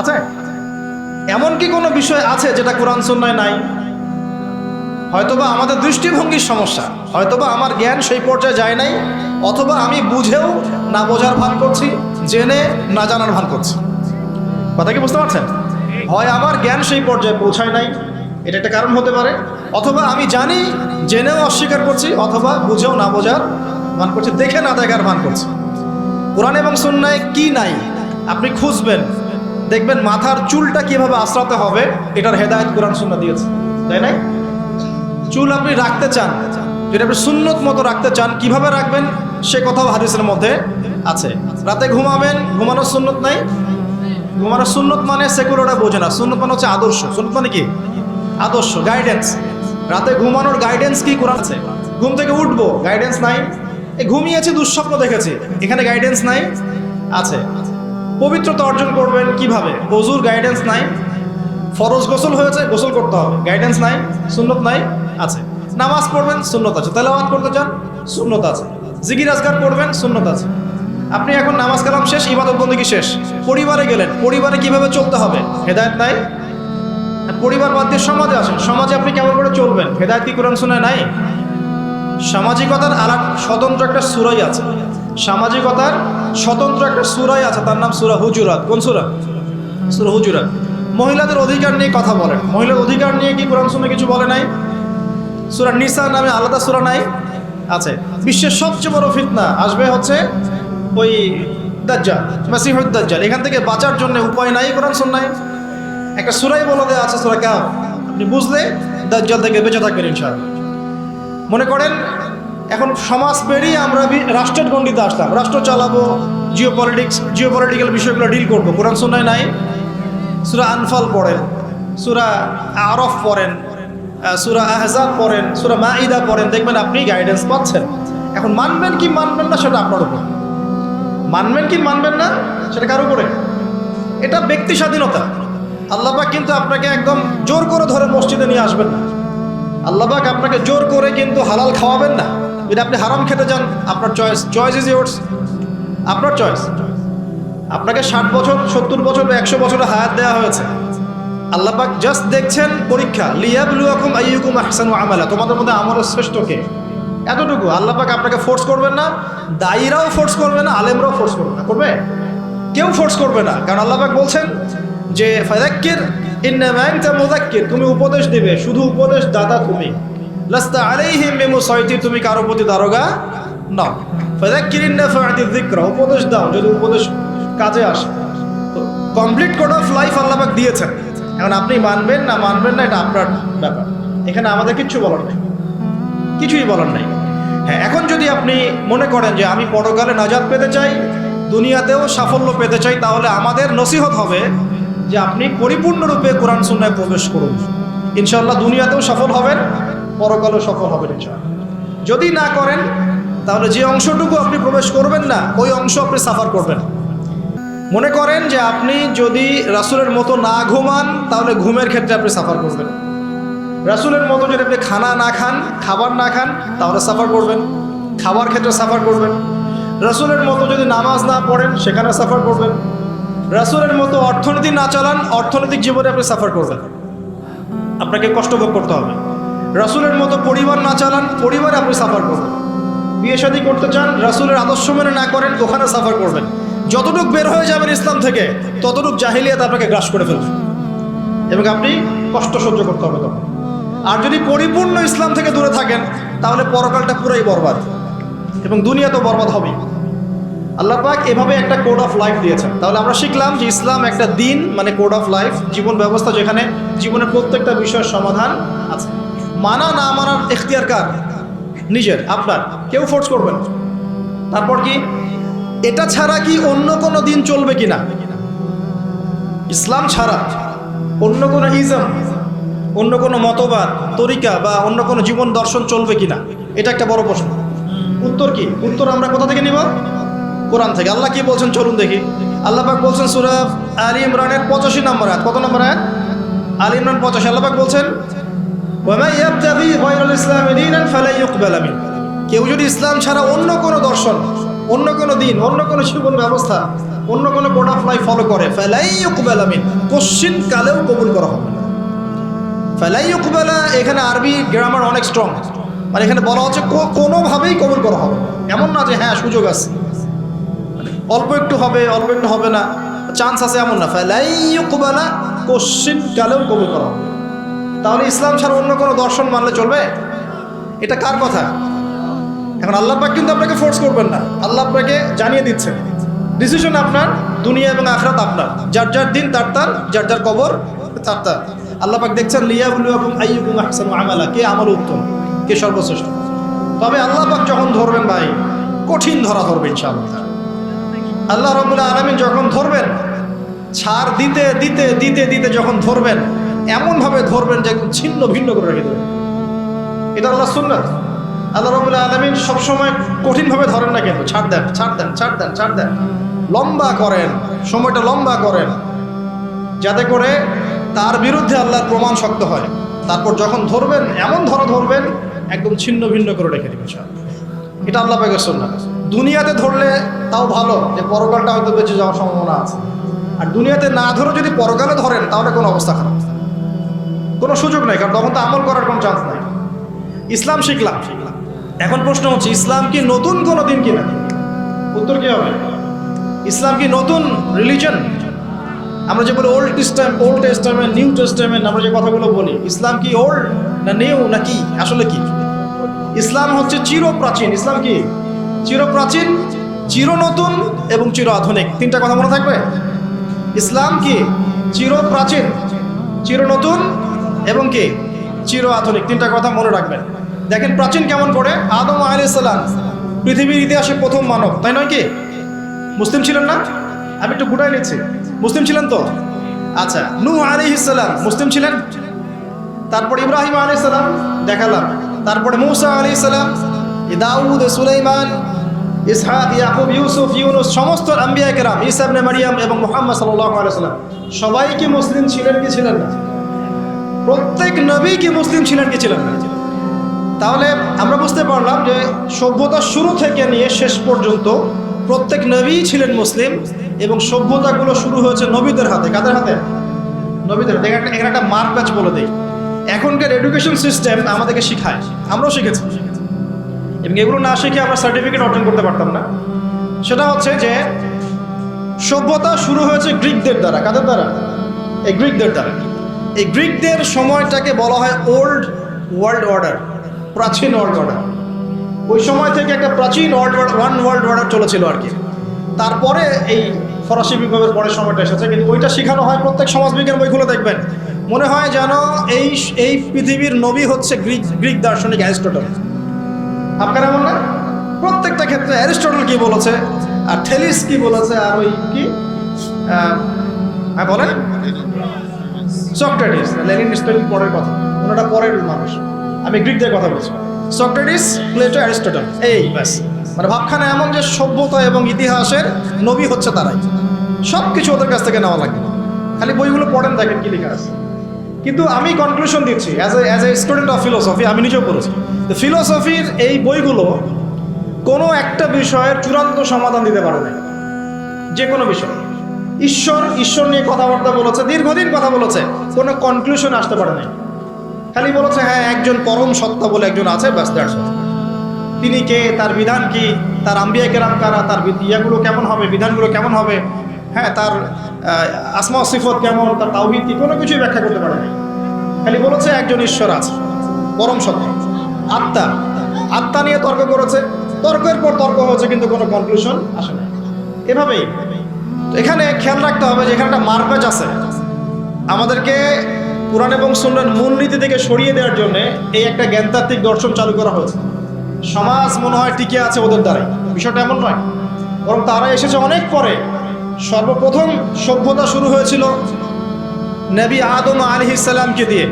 আছে এমন কি কোনো বিষয় আছে যেটা কোরআন সন্ন্যায় নাই? হয়তোবা আমাদের দৃষ্টিভঙ্গির সমস্যা, হয়তোবা আমার জ্ঞান সেই পর্যায়ে যায় নাই, অথবা আমি বুঝেও না বোঝার ভান করছি, জেনে না জানার ভান করছি। কথা কি বুঝতে পারছেন? হয় আমার জ্ঞান সেই পর্যায়ে পৌঁছায় নাই, এটা একটা কারণ হতে পারে, অথবা আমি জানি, জেনেও অস্বীকার করছি, অথবা বুঝেও না বোঝার ভান করছি, দেখে না দেখার ভান করছি। কোরআন এবং সন্ন্যায় কি নাই, আপনি খুঁজবেন। দেখবেন মাথার চুলটা কীভাবে আশ্রাতে হবে, এটার হেদায়ত কোরআন সুন্না দিয়েছে। তাই নাই? চুল আপনি রাখতে চান। যদি আপনি সুন্নত মতো রাখতে চান, কীভাবে রাখবেন? সে কথাও হাদিসের মধ্যে আছে। রাতে ঘুমাবেন, ঘুমানোর সুন্নত নাই? ঘুমানোর সুন্নত মানে সেকুলারটা বোঝে না। সুন্নত মানে হচ্ছে আদর্শ। সুন্নত মানে কি? আদর্শ গাইডেন্স রাতে ঘুমানোর গাইডেন্স কি কোরআন আছে? ঘুম থেকে উঠবো গাইডেন্স নাই। ঘুমিয়েছি, দুঃস্বপ্ন দেখেছি। এখানে গাইডেন্স নাই? আছে। পবিত্রতা অর্জন করবেন কীভাবে? অজুর গাইডেন্স নাই। ফরজ গোসল হয়েছে, গোসল করতে হবে। গাইডেন্স নাই, সুন্নত নাই, আছে। নামাজ পড়বেন, সুন্নত আছে। তাহলে তেলাওয়াত করতে চান, সুন্নত আছে। জিগির আজগার করবেন, সুন্নত আছে। আপনি এখন নামাজ কালাম শেষ, ইবাদত বন্দী শেষ? পরিবারে গেলেন। পরিবারে কীভাবে চলতে হবে? হেদায়ত নাই? পরিবার বাদ দিয়ে সমাজে আসেন। সমাজে আপনি কেমন করে চলবেন? হেদায়ত কি কোরআন শুনে নাই? সামাজিকতার আর স্বতন্ত্র একটা সুরাই আছে। সামাজিকতার স্বতন্ত্র একটা সুরাই আছে, তার নাম সুরা হুজুরাত। কোন সুরা? সুরা হুজুরাত। মহিলাদের অধিকার নিয়ে কথা বলেন। মহিলার অধিকার নিয়ে কি কোরআন শুনে কিছু বলে নাই? সুরা নিসা নামে আলাদা সুরা নাই? আছে। বিশ্বের সবচেয়ে বড় ফিতনা আসবে হচ্ছে ওই দাজ্জাল, মাসিহুদ দাজ্জাল। এখান থেকে বাঁচার জন্য উপায় নাই কোরআন শুননায় একটা সুরাই বলে দেওয়া আছে, সুরা কাপ আপনি বুঝলে দাজ্জাল থেকে বেঁচে থাকবেন ইনশাআল্লাহ। মনে করেন এখন সমাজ পেরিয়ে আমরা রাষ্ট্রের গণ্ডিতে আসলাম। রাষ্ট্র চালাবো জিও পলিটিক্স জিও পলিটিক্যাল বিষয়গুলো ডিল করব। কোরআন শুননায় নাই। সুরা আনফাল পড়েন, সুরা আরফ পড়েন সুরা আহজাব পড়েন, সুরা মাইদা পড়েন। দেখবেন আপনি গাইডেন্স পাচ্ছেন। এখন মানবেন কি মানবেন না সেটা আপনার উপর। মানবেন কি মানবেন না সেটা কার উপরে? এটা ব্যক্তি স্বাধীনতা। আল্লাহবাক কিন্তু আপনাকে একদম জোর করে ধরে মসজিদে নিয়ে আসবেন না। আল্লাহবাক আপনাকে জোর করে কিন্তু হালাল খাওয়াবেন না। যদি আপনি হারাম খেতে যান আপনার চয়েস চয়েস ইজ ইয়োর্স আপনার চয়েস আপনাকে ষাট বছর, সত্তর বছর বা একশো বছরের হায়াত দেওয়া হয়েছে। আল্লাপাক জাস্ট দেখছেন পরীক্ষা, লিয়াবলুয়াকুম আইয়ুকুম আহসানু আমালা। তোমাদের মধ্যে আমলের শ্রেষ্ঠ কে? এতটুকু। আল্লাপাক আপনাকে ফোর্স করবেন না, দায়ীরাও ফোর্স করবে না, আলেমরাও ফোর্স করবে না। করবে? কেউ ফোর্স করবে না। কারণ আল্লাপাক বলছেন যে ফাদাক্কির ইন্নামা আনতা মুযাক্কির। তুমি উপদেশ দেবে, শুধু উপদেশ দাতা তুমি। লাস্তা আলাইহিম বিমুসাইতির তুমি কারও প্রতি দারোগা নাও। ফাদাক্কির ইন্নাফাআতি যিকরা, উপদেশ দাও, যদি উপদেশ কাজে আসে। তো কমপ্লিট কোড অফ লাইফ আল্লাহবাক দিয়েছেন। এখন আপনি মানবেন না মানবেন না, এটা আপনার ব্যাপার। এখানে আমাদের কিচ্ছু বলার নেই। কিছুই বলার নেই। হ্যাঁ এখন যদি আপনি মনে করেন যে আমি পরকালে নাজাদ পেতে চাই, দুনিয়াতেও সাফল্য পেতে চাই, তাহলে আমাদের নসিহত হবে যে আপনি পরিপূর্ণরূপে কোরআন সুন্নায় প্রবেশ করুন। ইনশাল্লাহ দুনিয়াতেও সফল হবেন। পরকালেও সফল হবেন যদি না করেন, তাহলে যে অংশটুকু আপনি প্রবেশ করবেন না, ওই অংশ আপনি সাফার করবেন। মনে করেন যে আপনি যদি রাসুলের মতো না ঘুমান, তাহলে ঘুমের ক্ষেত্রে আপনি সাফার করবেন। রাসুলের মতো যদি আপনি খানা না খান, খাবার না খান, তাহলে সাফার করবেন। খাবার ক্ষেত্রে সাফার করবেন। রাসুলের মতো যদি নামাজ না পড়েন, সেখানে সাফার করবেন। রাসুলের মতো অর্থনীতি না চালান, অর্থনৈতিক জীবনে আপনি সাফার করবেন। আপনাকে কষ্ট ভোগ করতে হবে। রাসুলের মতো পরিবার না চালান, পরিবারে আপনি সাফার করবেন। বিয়ে শাদী করতে চান, রাসুলের আদর্শ মেনে না করেন, ওখানে সাফার করবেন। যতটুক বের হয়ে যাবেন ইসলাম থেকে, ততটুক জাহিলিয়াত আপনাকে গ্রাস করে ফেলবে। এবং আপনি কষ্ট সহ্য করতে হবে তখন। আর যদি পরিপূর্ণ ইসলাম থেকে দূরে থাকেন, তাহলে পরকালটা পুরাই বরবাদ। এবং দুনিয়া তো বরবাদ হবেই। আল্লাহ পাক এভাবে একটা কোড অফ লাইফ দিয়েছেন। তাহলে আমরা শিখলাম যে ইসলাম একটা দিন মানে কোড অফ লাইফ জীবন ব্যবস্থা যেখানে জীবনের প্রত্যেকটা বিষয়ের সমাধান আছে। মানা না মানার এখতিয়ার কার? নিজের, আপনার। কেউ ফোর্স করবেন তারপর কি? এটা ছাড়া কি অন্য কোনো দিন চলবে কিনা? ইসলাম ছাড়া অন্য কোনো ইজম অন্য কোনো মতবাদ, তরিকা বা অন্য কোনো জীবন দর্শন চলবে কিনা? এটা একটা বড় প্রশ্ন। উত্তর কি? উত্তর আমরা কোথা থেকে নিব? কোরআন থেকে। আল্লাহ কি বলছেন? চলুন দেখি। আল্লাহ পাক বলছেন সুরা আলী ইমরানের পঁচাশি নম্বর আয়াত। কত নম্বর আয়াত? আলী ইমরান পঁচাশি। আল্লাহ পাক বলছেন কেউ যদি ইসলাম ছাড়া অন্য কোনো দর্শন, অন্য কোনো দিন, অন্য কোনো জীবন ব্যবস্থা, অন্য কোনো কোড ফলো করে, ফেলাই ইকুবাল আমিন, কোশ্চিন কালেও কবুল করা হবে না। ফেলাই ইকুবালা এখানে আরবি গ্রামার অনেক স্ট্রং মানে এখানে বলা হচ্ছে কোনোভাবেই কবুল করা হবে এমন না যে হ্যাঁ সুযোগ আছে। মানে অল্প একটু হবে, অল্প একটু হবে না, চান্স আছে এমন না। ফেলাই ইকুবালা কোশ্চিন কালেও কবুল করা হবে। তাহলে ইসলাম ছাড়া অন্য কোনো দর্শন মানলে চলবে? এটা কার কথা? এখন আল্লাহ পাক কিন্তু আপনাকে ফোর্স করবেন না। আল্লাহ আপনাকে জানিয়ে দিচ্ছেন। ডিসিশন আপনার, দুনিয়া এবং আখরাত আপনার। যার যার দিন, তার তার, যার যার কবর, তার তার। আল্লাহ পাক দেখছেন লিয়াবুলু এবং আইয়ুকুম আহসানু আমালা। কে আমল উত্তম? কে সর্বশ্রেষ্ঠ? তবে আল্লাহ পাক যখন ধরবেন ভাই, কঠিন ধরা ধরবে ইনশাআল্লাহ। আল্লাহ রবুল্লা আলমিন যখন ধরবেন, ছাড় দিতে দিতে দিতে দিতে যখন ধরবেন এমনভাবে ধরবেন যে একদম ছিন্ন, ভিন্ন করে রেখে দেবেন। এটা আল্লাহ সুন্নাত। আল্লাহ রবুল্লা আলমিন সবসময় কঠিনভাবে ধরেন না কিন্তু। ছাড় দেন ছাড় দেন ছাড় দেন ছাড় দেন। লম্বা করেন, সময়টা লম্বা করেন। যাতে করে তার বিরুদ্ধে আল্লাহর প্রমাণ শক্ত হয়। তারপর যখন ধরবেন, এমন ধরা ধরবেন, একদম ছিন্ন, ভিন্ন করে রেখে দিবেন সব এটা আল্লাহ পাকের সুন্নাত। দুনিয়াতে ধরলে তাও ভালো, যে পরকালটা হয়তো বেঁচে যাওয়ার সম্ভাবনা আছে। আর দুনিয়াতে না ধরে যদি পরকালে ধরেন, তাহলে কোনো অবস্থা খারাপ। কোনো সুযোগ নেই, কারণ তখন তো আমল করার কোনো চান্স নাই। ইসলাম শিখলাম। এখন প্রশ্ন হচ্ছে, ইসলাম কি নতুন কোনো দিন কিনা? উত্তর কি হবে? ইসলাম কি নতুন রিলিজন আমরা যে বলি old testament old testament new testament আমরা যে কথাগুলো বলি, ইসলাম কি ওল্ড না নিউ না কি? আসলে কি? ইসলাম হচ্ছে চির প্রাচীন ইসলাম কি? চির প্রাচীন চির নতুন এবং চির আধুনিক তিনটা কথা মনে থাকবে? ইসলাম কি? চির প্রাচীন চির নতুন এবং কি? চির আধুনিক তিনটা কথা মনে রাখবেন। দেখেন প্রাচীন কেমন করে আদম আলাইসাল্লাম পৃথিবীর ইতিহাসে প্রথম মানব, তাই নয় কি? মুসলিম ছিলেন না? আমি একটু গুটাই নিচ্ছি। মুসলিম ছিলেন তো? আচ্ছা নূহ আলাইহিসসালাম মুসলিম ছিলেন? তারপর ইব্রাহিম আলাইসাল্লাম দেখালাম। তারপরে মৌসা আলাইসাল্লাম দাউদ সুলাইমান ইসহাদ ইয়াকুব, ইউসুফ, ইউনুস, সমস্ত আম্বিয়া কেরাম ইসাবনে মারিয়াম এবং মোহাম্মদ সাল্লাহ আলাইসাল্লাম সবাই কি মুসলিম ছিলেন কি ছিলেন না? প্রত্যেক নবী কি মুসলিম ছিলেন কি ছিলেন তাহলে আমরা বুঝতে পারলাম যে সভ্যতার শুরু থেকে নিয়ে শেষ পর্যন্ত প্রত্যেক নবীই ছিলেন মুসলিম এবং সভ্যতাগুলো শুরু হয়েছে নবীদের হাতে। কাদের হাতে? নবীদের হাতে। এখানে একটা- মার্ক প্যাচ বলে দেই। এখনকার এডুকেশন সিস্টেম আমাদেরকে শেখায়। আমরাও শিখেছি। এবং এগুলো না শিখে আমরা সার্টিফিকেট অর্জন করতে পারতাম না। সেটা হচ্ছে যে সভ্যতা শুরু হয়েছে গ্রিকদের দ্বারা। কাদের দ্বারা? এই গ্রিকদের দ্বারা। এই গ্রিকদের সময়টাকে বলা হয় ওল্ড ওয়ার্ল্ড অর্ডার, প্রাচীন ওয়ার্ল্ড অর্ডার। ওই সময় থেকে একটা প্রাচীন ওয়ার্ল্ড ওয়ান ওয়ার্ল্ড অর্ডার চলেছিল আর কি। তারপরে এই ফরাসি বিপ্লবের পরের সময়টা এসেছে, কিন্তু ওইটা শেখানো হয় প্রত্যেক সমাজবিজ্ঞান বইগুলো দেখবেন। মনে হয় যেন এই এই পৃথিবীর নবী হচ্ছে গ্রিক গ্রিক দার্শনিক অ্যারিস্টটল। আপনার এমন না? প্রত্যেকটা ক্ষেত্রে অ্যারিস্টটল কি বলেছে, আর ঠেলিস কি বলেছে, আর ওই কি হ্যাঁ বলেন। সক্রেটিস লেনিন পরের কথা ওনারা পরের মানুষ। আমি গ্রিকদের কথা বলছি। সক্রেটিস, প্লেটো এই ব্যাস। মানে এমন যে সভ্যতা এবং ইতিহাসের নবী হচ্ছে তারাই। সব কিছু ওদের কাছ থেকে নেওয়া লাগবে। খালি বইগুলো পড়েন, দেখেন কি লেখা আছে। কিন্তু আমি কনক্লুশন দিচ্ছি as a as a student of philosophy আমি নিজেও পড়েছি। তো ফিলোসফির এই বইগুলো কোনো একটা বিষয়ের চূড়ান্ত সমাধান দিতে পারে না যে কোনো বিষয়। ঈশ্বর ঈশ্বর নিয়ে কথাবার্তা বলেছে, দীর্ঘদিন কথা বলেছে, কোনো কনক্লুশন আসতে পারে নাই। খালি বলেছে হ্যাঁ একজন পরম সত্তা বলে একজন আছে, ব্যাস দ্যাটস তিনি কে, তার বিধান কি, তার আম্বিয়া কেরাম কারা, তার ইয়াগুলো কেমন হবে, বিধানগুলো কেমন হবে হ্যাঁ তার আসমা সিফত কেমন, তার তাওহিদ কি, কোনো কিছুই ব্যাখ্যা করতে পারে নাই। খালি বলেছে, একজন ঈশ্বর আছে, পরম সত্তা। আত্মা আত্মা নিয়ে তর্ক করেছে, তর্কের পর তর্ক হয়েছে, কিন্তু কোনো কনক্লুশন আসে না এভাবেই এখানে খেয়াল রাখতে হবে যে এখানে একটা মারপ্যাচ আছে। আমাদেরকে পুরাণ এবং সুন্নার মূলনীতি থেকে সরিয়ে দেওয়ার জন্য এই একটা জ্ঞানতাত্ত্বিক দর্শন চালু করা হয়েছে। সমাজ মনে হয় টিকে আছে ওদের দ্বারাই। বিষয়টা এমন নয়। বরং তারা এসেছে অনেক পরে। সর্বপ্রথম সভ্যতা শুরু হয়েছিল নবী আদম আলী ইসাল্লামকে দিয়ে।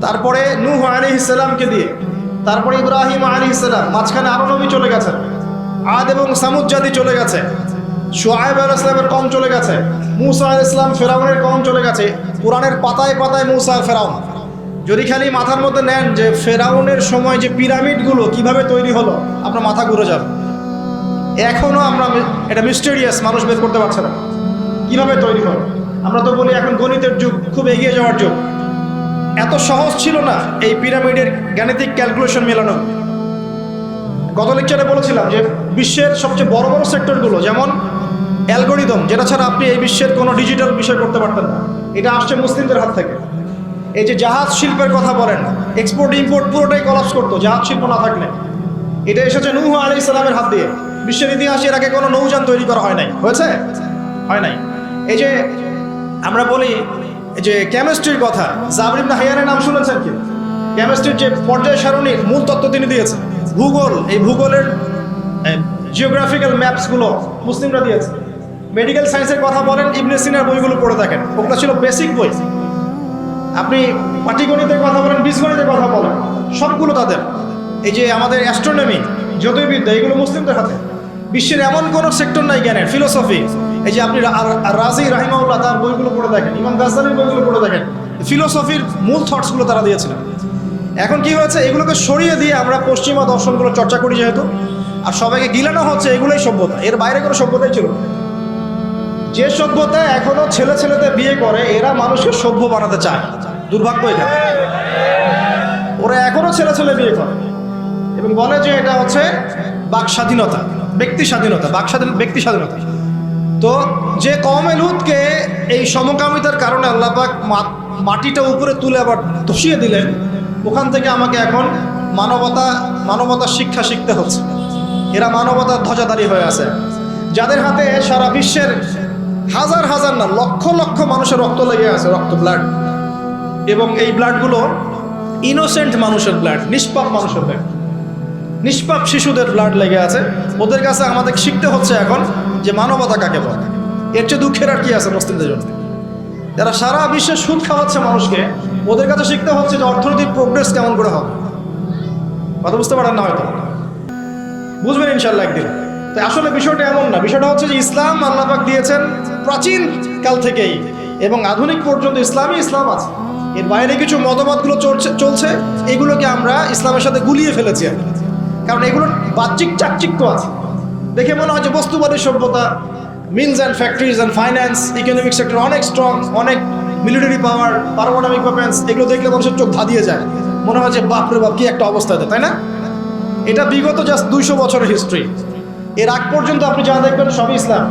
তারপরে নূহ আলী ইসাল্লামকে দিয়ে। তারপরে ইব্রাহিম আলী ইসাল্লাম মাঝখানে আরও নবী চলে গেছে আদ এবং সামুদ জাতি চলে গেছে। সোহাইব আল ইসলামের কম চলে গেছে। মুসা আল ইসলাম ফেরাউনের কম চলে গেছে। কোরআনের পাতায় পাতায় মুসা আর ফেরাউন। যদি খালি মাথার মধ্যে নেন যে ফেরাউনের সময় যে পিরামিডগুলো কীভাবে তৈরি হলো, আপনার মাথা ঘুরে যাবে। এখনও আমরা এটা মিস্টেরিয়াস মানুষ বের করতে পারছে না। কীভাবে তৈরি হবে আমরা তো বলি এখন গণিতের যুগ, খুব এগিয়ে যাওয়ার যুগ। এত সহজ ছিল না এই পিরামিডের গাণিতিক ক্যালকুলেশন মেলানো। গত লেকচারে বলেছিলাম যে বিশ্বের সবচেয়ে বড় বড় সেক্টরগুলো যেমন অ্যালগোরিদম, যেটা ছাড়া আপনি এই বিশ্বের কোনো ডিজিটাল বিষয় করতে পারতেন না। এটা আসছে মুসলিমদের হাত থেকে। এই যে জাহাজ শিল্পের কথা বলেন এক্সপোর্ট ইম্পোর্ট পুরোটাই কলাপস করতো, জাহাজ শিল্প না থাকলে। এটা এসেছে নূহ আলী ইসলামের হাত দিয়ে। বিশ্বের ইতিহাসে এর আগে কোনো নৌযান তৈরি করা হয় নাই। হয়েছে? হয় নাই। এই যে আমরা বলি যে কেমিস্ট্রির কথা জাবরিব হাইয়ানের নাম শুনেছেন কি? কেমিস্ট্রির যে পর্যায় সারণীর মূল তত্ত্ব তিনি দিয়েছেন। ভূগোল, এই ভূগোলের জিওগ্রাফিক্যাল ম্যাপসগুলো মুসলিমরা দিয়েছে। মেডিকেল সায়েন্সের কথা বলেন, ইবনে সিনার বইগুলো পড়ে থাকেন। ওগুলো ছিল বেসিক বই। আপনি পাটিগণিতের কথা বলেন, বীজগণিতের কথা বলেন, সবগুলো তাদের। এই যে আমাদের অ্যাস্ট্রোনমি জ্যোতির্বিদ্যা, এগুলো মুসলিমদের হাতে। বিশ্বের এমন কোনো সেক্টর নাই জ্ঞানের ফিলোসফি এই যে আপনি রাজি রাহিমাউল্লাহ তার বইগুলো পড়ে দেখেন, ইমাম গাজ্জালির বইগুলো পড়ে দেখেন ফিলোসফির মূল থটসগুলো তারা দিয়েছিলেন। এখন কি হয়েছে? এগুলোকে সরিয়ে দিয়ে আমরা পশ্চিমা দর্শনগুলো চর্চা করি যেহেতু, আর সবাইকে গিলানো হচ্ছে এগুলোই সভ্যতা। এর বাইরে কোনো সভ্যতাই ছিল না। যে সভ্যতা এখনও ছেলে ছেলেতে বিয়ে করে, এরা মানুষকে সভ্য বানাতে চায়। দুর্ভাগ্য এটা। ওরা এখনও ছেলে ছেলে বিয়ে করে। এবং বলে যে এটা হচ্ছে বাক স্বাধীনতা, ব্যক্তি স্বাধীনতা, বাক স্বাধীন ব্যক্তি স্বাধীনতা। তো যে কমে লুতকে এই সমকামিতার কারণে আল্লাপাক মাটিটা উপরে তুলে আবার ধসিয়ে দিলেন, ওখান থেকে আমাকে এখন মানবতা মানবতা শিক্ষা শিখতে হচ্ছে। এরা মানবতার ধ্বজাধারী হয়ে আছে। যাদের হাতে সারা বিশ্বের হাজার হাজার না, লক্ষ লক্ষ মানুষের রক্ত লেগে আছে, রক্ত ব্লাড এবং এই ব্লাডগুলো ইনোসেন্ট মানুষের ব্লাড নিষ্পাপ মানুষের ব্লাড নিষ্পাপ শিশুদের ব্লাড লেগে আছে। ওদের কাছে আমাদের শিখতে হচ্ছে এখন যে মানবতা কাকে বলে। এর চেয়ে দুঃখের আর কি আছে মুসলিমদের জন্য? যারা সারা বিশ্বে সুদ খাওয়াচ্ছে মানুষকে, ওদের কাছে শিখতে হচ্ছে যে অর্থনৈতিক প্রোগ্রেস কেমন করে হবে। কথা বুঝতে পারেন না হয়তো? বুঝবেন ইনশাল্লাহ একদিন। তাই আসলে বিষয়টা এমন না। বিষয়টা হচ্ছে যে ইসলাম আল্লাপাক দিয়েছেন প্রাচীন কাল থেকেই এবং আধুনিক পর্যন্ত ইসলামই ইসলাম আছে। এর বাইরে কিছু মতবাদগুলো চলছে চলছে, এগুলোকে আমরা ইসলামের সাথে গুলিয়ে ফেলেছি কারণ এগুলোর বাহ্যিক চাকচিক্য আছে। দেখে মনে হয় যে বস্তুবাদী সভ্যতা mills and factories and finance economic sector অনেক স্ট্রং অনেক মিলিটারি পাওয়ার পারমাণবিক ওয়েপেন্স এগুলো দেখলে মানুষের চোখ ধাঁধিয়ে যায়। মনে হয় যে বাপরে বাপ, কি একটা অবস্থা তাই না? এটা বিগত জাস্ট দুইশো বছরের হিস্ট্রি এর আগ পর্যন্ত আপনি যা দেখবেন সবই ইসলাম।